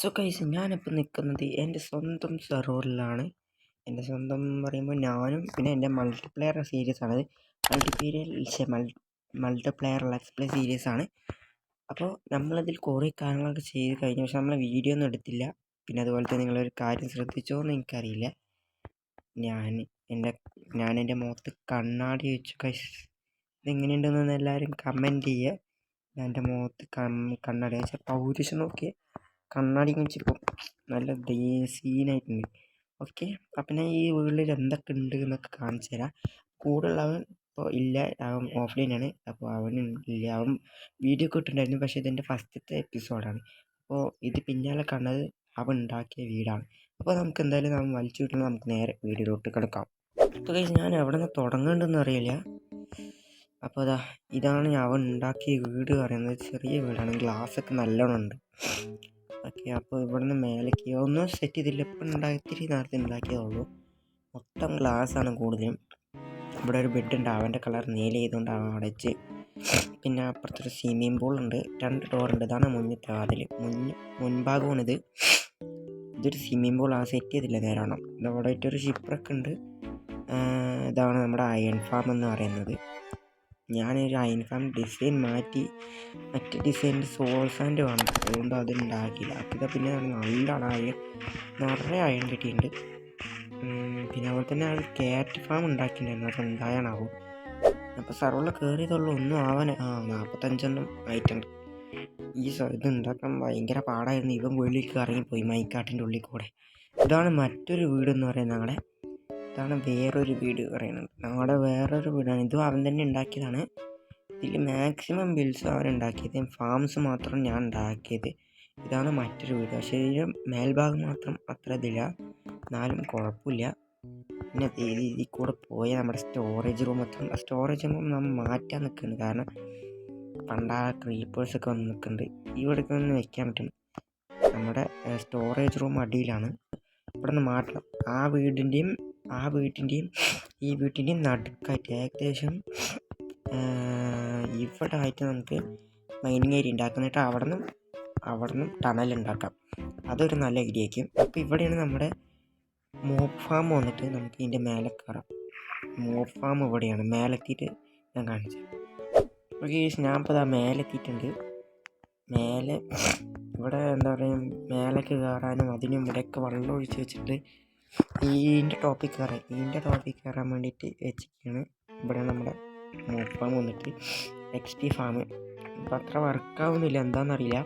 So കൈസ് ഞാനിപ്പോൾ നിൽക്കുന്നത് എന്റെ സ്വന്തം സെർവറിലാണ് എന്റെ സ്വന്തം എന്ന് പറയുമ്പോൾ ഞാനും പിന്നെ എന്റെ മൾട്ടിപ്ലെയർ സീരീസ് ആണ്. Multiplayer multiplayer let's play series ആണ്. അപ്പോൾ നമ്മളതിൽ കുറേ കാര്യങ്ങളൊക്കെ ചെയ്ത് കഴിഞ്ഞു. പക്ഷെ നമ്മൾ വീഡിയോ ഒന്നും എടുത്തില്ല. പിന്നെ അതുപോലെ തന്നെ നിങ്ങളൊരു കാര്യം ശ്രദ്ധിച്ചോ എന്ന് എനിക്കറിയില്ല. ഞാൻ എന്റെ ഞാൻ എന്റെ മുഖത്ത് കണ്ണാടി വെച്ചു. കൈസ് ഇതെങ്ങനെയുണ്ടെന്ന് എല്ലാവരും കമന്റ് ചെയ്യുക. ഞാൻ എന്റെ മുഖത്ത് കണ്ണാടി വെച്ചാൽ പൗരുഷം നോക്കിയേ. കണ്ണാടി വെച്ചിരിക്കും നല്ല സീനായിട്ടുണ്ട് ഓക്കെ അപ്പം ഞാൻ ഈ വീട്ടിൽ എന്തൊക്കെ ഉണ്ട് എന്നൊക്കെ കാണിച്ചു തരാം. കൂടുള്ളവൻ ഇപ്പോൾ ഇല്ല അവൻ ഓഫ്ലൈനാണ്. അപ്പോൾ അവൻ ഇല്ല. അവൻ വീഡിയോ ഒക്കെ ഇട്ടിട്ടുണ്ടായിരുന്നു പക്ഷേ ഇതെന്റെ ഫസ്റ്റത്തെ എപ്പിസോഡാണ്. അപ്പോൾ ഇത് പിന്നാലെ കണ്ടത് അവൻ ഉണ്ടാക്കിയ വീടാണ്. അപ്പോൾ നമുക്ക് എന്തായാലും നമ്മൾ വലിച്ചു വിട്ടുന്നത് നമുക്ക് നേരെ വീഡിയോയിലോട്ട് കിടക്കാം. അപ്പോൾ ഞാൻ എവിടെ നിന്ന് തുടങ്ങേണ്ടതെന്ന് അറിയില്ല. അപ്പോൾ അതാ ഇതാണ് അവൻ ഉണ്ടാക്കിയ വീട് പറയുന്നത്. ചെറിയ വീടാണ്. ഗ്ലാസ്സൊക്കെ നല്ലോണം ഉണ്ട്. ഓക്കെ അപ്പോൾ ഇവിടുന്ന് മേലേക്ക് ഒന്നും സെറ്റ് ചെയ്തില്ല. ഇപ്പം ഉണ്ടാക്കി ഇത്തിരി നേരത്തെ ഉണ്ടാക്കിയതുള്ളൂ മൊത്തം ഗ്ലാസ്സാണ് കൂടുതലും. ഇവിടെ ഒരു ബെഡ് ഉണ്ട്. അവന്റെ കളർ നീല ചെയ്തുകൊണ്ട് അടച്ച് പിന്നെ അപ്പുറത്തൊരു സ്വിമ്മിംഗ് പൂൾ ഉണ്ട്. രണ്ട് ഡോർ ഉണ്ട്. ഇതാണ് മുന്നത്തെ വാതിൽ മുൻ മുൻഭാഗമാണിത്. ഇതൊരു സ്വിമ്മിംഗ് പൂൾ ആ സെറ്റ് ചെയ്തില്ല നേരാണം ഇതവിടെ ഒരു ഷിപ്പറൊക്കെ ഉണ്ട്. ഇതാണ് നമ്മുടെ അയൺ ഫാം എന്ന് പറയുന്നത്. ഞാനൊരു അയൻഫാം ഡിസൈൻ മാറ്റി മറ്റേ ഡിസൈനിന്റെ സോൾ സാൻഡ് വേണം അതുകൊണ്ട് അത് ഉണ്ടാക്കിയില്ല അപ്പം പിന്നെ നല്ലതാണ്. അയൺ നിറയെ അയൺ കിട്ടിയിട്ടുണ്ട്. പിന്നെ അതുപോലെ തന്നെ അത് ക്യാറ്റ് ഫാം ഉണ്ടാക്കിയിട്ടുണ്ടായിരുന്നു. അത് എന്തായാണാവും? അപ്പോൾ സർവറിൽ കയറിയതുള്ളൂ ഒന്നും ആവാൻ ആ നാൽപ്പത്തഞ്ചെണ്ണം ആയിട്ടുണ്ട്. ഈ ഇത് ഉണ്ടാക്കാൻ ഭയങ്കര പാടായിരുന്നു. ഇവൻ വെളിയിലേക്ക് ഇറങ്ങിപ്പോയി. മൈക്കാട്ടിന്റെ ഉള്ളിൽ കൂടെ. ഇതാണ് മറ്റൊരു വീട് എന്ന് പറയുന്നത്. ഞങ്ങളുടെ ഇതാണ് വേറൊരു വീട് പറയുന്നത്. ഞങ്ങളുടെ വേറൊരു വീടാണ്. ഇതും അവൻ തന്നെ ഉണ്ടാക്കിയതാണ്. ഇതിൽ മാക്സിമം ബിൽസ് അവൻ ഉണ്ടാക്കിയത്. ഫാംസ് മാത്രം ഞാൻ ഉണ്ടാക്കിയത്. ഇതാണ് മറ്റൊരു വീട്. പക്ഷേ ഇതിന്റെ മേൽഭാഗം മാത്രം അത്ര ഇതില്ല. എന്നാലും കുഴപ്പമില്ല. പിന്നെ ഇതിൽ കൂടെ പോയ നമ്മുടെ സ്റ്റോറേജ് റൂം എത്തും സ്റ്റോറേജ് റൂം നമ്മൾ മാറ്റാൻ നിൽക്കുന്നുണ്ട്. കാരണം പണ്ടാ ക്രീപ്പേഴ്സൊക്കെ വന്ന് നിൽക്കുന്നുണ്ട്. ഇവിടേക്ക് ഒന്ന് വെക്കാൻ പറ്റും നമ്മുടെ സ്റ്റോറേജ് റൂം അടിയിലാണ്. ഇവിടെ നിന്ന് മാറ്റണം ആ വീടിന്റെയും ആ വീട്ടിന്റെയും ഈ വീട്ടിന്റെയും നടുക്കായിട്ട് ഏകദേശം ഇവിടെ ആയിട്ട് നമുക്ക് മൈനിങ് ഏരിയ ഉണ്ടാക്കുന്നിട്ട് അവിടെ നിന്നും അവിടെ നിന്നും ടണൽ ഉണ്ടാക്കാം അതൊരു നല്ല ഐഡിയ ആയിരിക്കും. അപ്പോൾ ഇവിടെയാണ് നമ്മുടെ മോപ്പ് ഫാം വന്നിട്ട് നമുക്ക് ഇതിന്റെ മേലെ കയറാം മോപ്പ് ഫാം ഇവിടെയാണ്. മേലെത്തിയിട്ട് ഞാൻ കാണിച്ചു. ഓക്കെ ഞാൻ ഇപ്പോൾ ഇതാ മേലെത്തിയിട്ടുണ്ട്. മേലെ ഇവിടെ എന്താ പറയുക മേലേക്ക് കയറാനും അതിനും ഇവിടെയൊക്കെ വെള്ളം ഒഴിച്ച് വെച്ചിട്ട് ഇതിന്റെ ടോപ്പിക് കയറാൻ ഈന്റെ ടോപ്പിക് കയറാൻ വേണ്ടിയിട്ട് വെച്ചിരിക്കുകയാണ് ഇവിടെ നമ്മുടെ ഫാം വന്നിട്ട് എക്സ് ടി ഫാം ഇപ്പം അത്ര വർക്കാവുന്നില്ല എന്താണെന്നറിയില്ല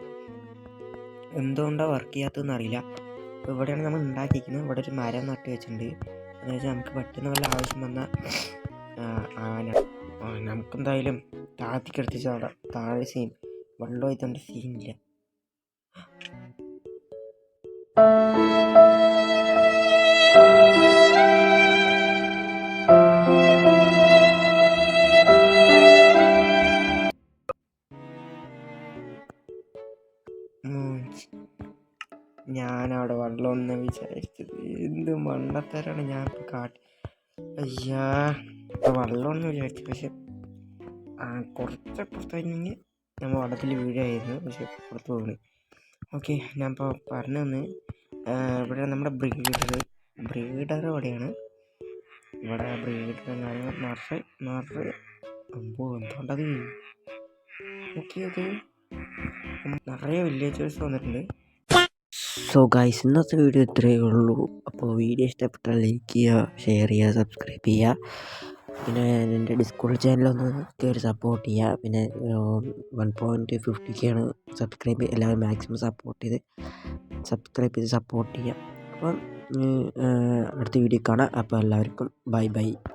എന്തുകൊണ്ടാണ് വർക്ക് ചെയ്യാത്തതെന്ന് അറിയില്ല. അപ്പോൾ ഇവിടെയാണ് നമ്മൾ ഉണ്ടാക്കിയിരിക്കുന്നത്. ഇവിടെ ഒരു മരം നട്ട് വെച്ചിട്ടുണ്ട്. എന്ന് വെച്ചാൽ നമുക്ക് പെട്ടെന്ന് വല്ല ആവശ്യം വന്ന വന്നാൽ നമുക്കെന്തായാലും താത്തിക്കെടുത്തിച്ച് ചാടാം താഴെ സീൻ വെള്ളം ആയതുകൊണ്ട് സീനില്ല ഞാനവിടെ ഒന്ന് വിചാരിച്ചത്. എന്ത് മണ്ണത്തരാണ് ഞാൻ ഇപ്പോൾ കാട്ടി അയ്യാ വെള്ളമൊന്നും വിചാരിച്ചു. പക്ഷെ കുറച്ചപ്പുറത്ത് കഴിഞ്ഞ് നമ്മൾ വെള്ളത്തിൽ വീഴായിരുന്നു. പക്ഷെ പുറത്ത് പോകണ് ഓക്കെ ഞാൻ ഇപ്പോൾ പറഞ്ഞു തന്ന് ഇവിടെ നമ്മുടെ ബ്രീഡർ ബ്രീഡർ എവിടെയാണ്? ഇവിടെ ബ്രീഡർ എന്നാലും നിറച്ച് അമ്പോ എന്തുകൊണ്ടത് ഓക്കെ അത് നിറയെ വില്ലേജേഴ്സ് വന്നിട്ടുണ്ട്. സോ ഗൈസ് ഇന്നത്തെ വീഡിയോ ഇത്രയേ ഉള്ളൂ. അപ്പോൾ വീഡിയോ ഇഷ്ടപ്പെട്ടാൽ ലൈക്ക് ചെയ്യുക ഷെയർ ചെയ്യുക സബ്സ്ക്രൈബ് ചെയ്യുക. പിന്നെ എന്റെ ഡിസ്കോഡ് ചാനലൊന്ന് കയറി സപ്പോർട്ട് ചെയ്യുക. പിന്നെ വൺ പോയിന്റ് ഫിഫ്റ്റിക്കാണ് സബ്സ്ക്രൈബ് എല്ലാവരും മാക്സിമം സപ്പോർട്ട് ചെയ്ത് സബ്സ്ക്രൈബ് ചെയ്ത് സപ്പോർട്ട് ചെയ്യുക. അപ്പം അടുത്ത വീഡിയോ കാണാം. അപ്പോൾ എല്ലാവർക്കും ബൈ ബൈ